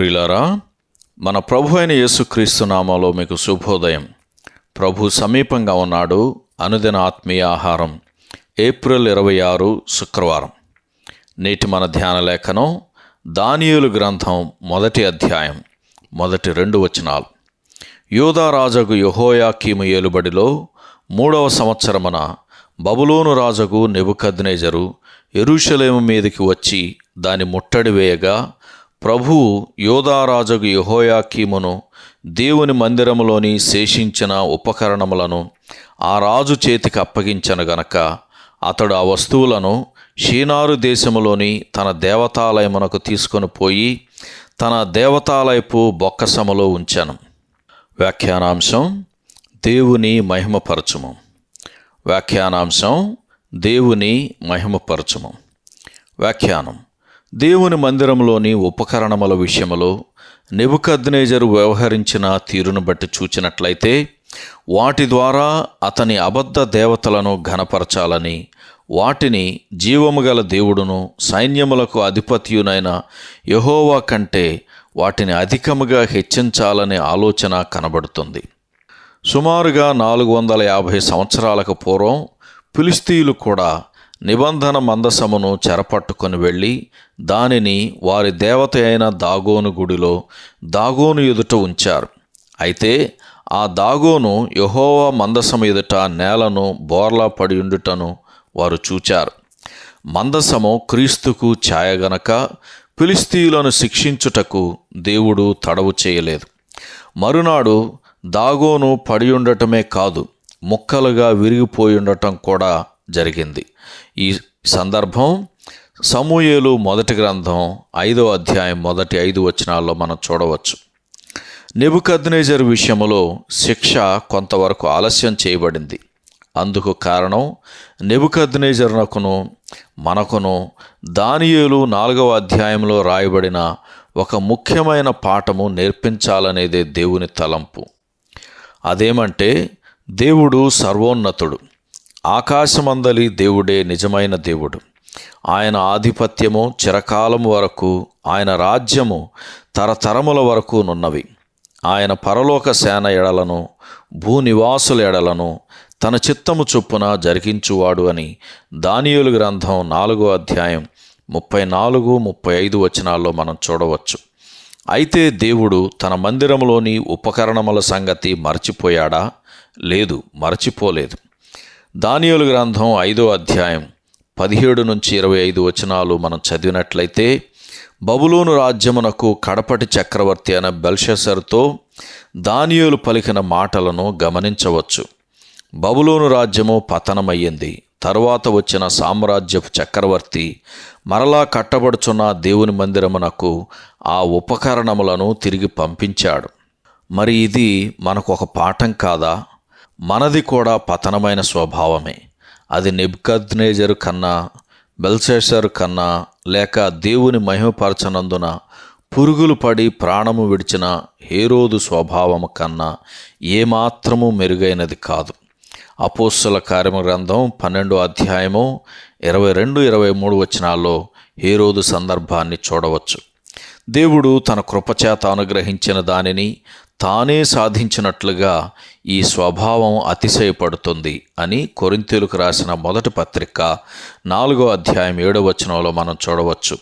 ప్రియులారా మన ప్రభు అయిన యేసుక్రీస్తు నామాలో మీకు శుభోదయం. ప్రభు సమీపంగా ఉన్నాడు అనుదిన ఆత్మీయ ఆహారం ఏప్రిల్ ఇరవై ఆరు శుక్రవారం. నేటి మన ధ్యాన లేఖనం దానియులు గ్రంథం మొదటి అధ్యాయం మొదటి రెండు వచనాలు. యూదారాజగు యెహోయాకీము ఏలుబడిలో మూడవ సంవత్సరమున బబులోను రాజగు నెబుకద్నేజరు ఎరుషలేము మీదకి వచ్చి దాని ముట్టడి వేయగా ప్రభువు యోధారాజగు యహోయాకీమును దేవుని మందిరములోని శేషించిన ఉపకరణములను ఆ రాజు చేతికి అప్పగించను గనక అతడు ఆ వస్తువులను షీనారు దేశములోని తన దేవతాలయమునకు తీసుకొని పోయి తన దేవతాలయపు బొక్కసములో ఉంచాను. వ్యాఖ్యానాంశం దేవుని మహిమపరచుము. వ్యాఖ్యానాంశం దేవుని మహిమపరచుము. వ్యాఖ్యానం దేవుని మందిరంలోని ఉపకరణముల విషయంలో నెబుకద్నేజరు వ్యవహరించిన తీరును బట్టి చూచినట్లయితే వాటి ద్వారా అతని అబద్ధ దేవతలను ఘనపరచాలని వాటిని జీవము గల దేవుడును సైన్యములకు అధిపత్యునైన యహోవా కంటే వాటిని అధికముగా హెచ్చించాలనే ఆలోచన కనబడుతుంది. సుమారుగా నాలుగు వందల యాభై సంవత్సరాలకు పూర్వం ఫిలిస్తీయులు కూడా నిబంధన మందసమును చెరపట్టుకొని వెళ్ళి దానిని వారి దేవత అయిన దాగోను గుడిలో దాగోను ఎదుట ఉంచారు. అయితే ఆ దాగోను యహోవా మందసము ఎదుట నేలను బోర్లా పడి ఉండుటను వారు చూచారు. మందసము క్రీస్తుకు ఛాయగనక ఫిలిస్తీయులను శిక్షించుటకు దేవుడు తడవు చేయలేదు. మరునాడు దాగోను పడి ఉండటమే కాదు ముక్కలుగా విరిగిపోయి ఉండటం కూడా జరిగింది. ఈ సందర్భం సమూయేలు మొదటి గ్రంథం ఐదో అధ్యాయం మొదటి ఐదు వచనాల్లో మనం చూడవచ్చు. నెబుకద్నేజర్ విషయంలో శిక్ష కొంతవరకు ఆలస్యం చేయబడింది. అందుకు కారణం నెబుకద్నేజర్నకును మనకును దానియేలు నాలుగవ అధ్యాయంలో రాయబడిన ఒక ముఖ్యమైన పాఠము నేర్పించాలనేదే దేవుని తలంపు. అదేమంటే దేవుడు సర్వోన్నతుడు. ఆకాశమందలి దేవుడే నిజమైన దేవుడు. ఆయన ఆధిపత్యము చిరకాలం వరకు ఆయన రాజ్యము తరతరముల వరకు నున్నవి. ఆయన పరలోక సేన ఎడలను భూనివాసుల ఎడలను తన చిత్తము చొప్పున జరిగించువాడు అని దానియులు గ్రంథం నాలుగో అధ్యాయం ముప్పై నాలుగు ముప్పై ఐదు వచనాల్లో మనం చూడవచ్చు. అయితే దేవుడు తన మందిరంలోని ఉపకరణముల సంగతి మర్చిపోయాడా? లేదు మర్చిపోలేదు. దానియోలు గ్రంథం ఐదో అధ్యాయం పదిహేడు నుంచి ఇరవై ఐదు వచనాలు మనం చదివినట్లయితే బబులోను రాజ్యమునకు కడపటి చక్రవర్తి అయిన బెల్షసర్తో దానియోలు పలికిన మాటలను గమనించవచ్చు. బబులోను రాజ్యము పతనమయ్యింది. తరువాత వచ్చిన సామ్రాజ్యపు చక్రవర్తి మరలా కట్టబడుచున్న దేవుని మందిరమునకు ఆ ఉపకరణములను తిరిగి పంపించాడు. మరి ఇది మనకు ఒక పాఠం కాదా? మనది కూడా పతనమైన స్వభావమే. అది నిబ్కద్నేజరు కన్నా బెల్సేషర్ కన్నా లేక దేవుని మహిమపరచనందున పురుగులు పడి ప్రాణము విడిచిన హేరోదు స్వభావము కన్నా ఏమాత్రము మెరుగైనది కాదు. అపోస్సుల కార్యమ గ్రంథం పన్నెండో అధ్యాయము ఇరవై రెండు ఇరవై మూడు వచనాల్లో హేరోదు సందర్భాన్ని చూడవచ్చు. దేవుడు తన కృపచేత అనుగ్రహించిన దానిని తానే సాధించినట్లుగా ఈ స్వభావం అతిశయపడుతుంది అని కొరింతీలకు రాసిన మొదటి పత్రిక నాలుగో అధ్యాయం ఏడో వచనంలో మనం చూడవచ్చు.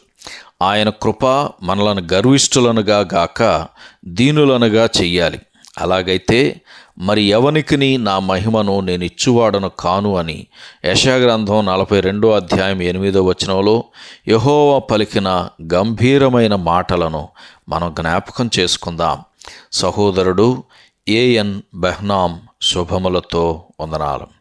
ఆయన కృప మనలను గర్విష్ఠులనుగా గాక దీనులనుగా చెయ్యాలి. అలాగైతే మరి ఎవనికిని నా మహిమను నేను ఇచ్చువాడను కాను అని యశాగ్రంథం నలభై రెండో అధ్యాయం ఎనిమిదో వచనంలో యహోవా పలికిన గంభీరమైన మాటలను మనం జ్ఞాపకం చేసుకుందాం. సహోదరుడు ఏఎన్ బెహ్నాం శుభములతో వందనాలు.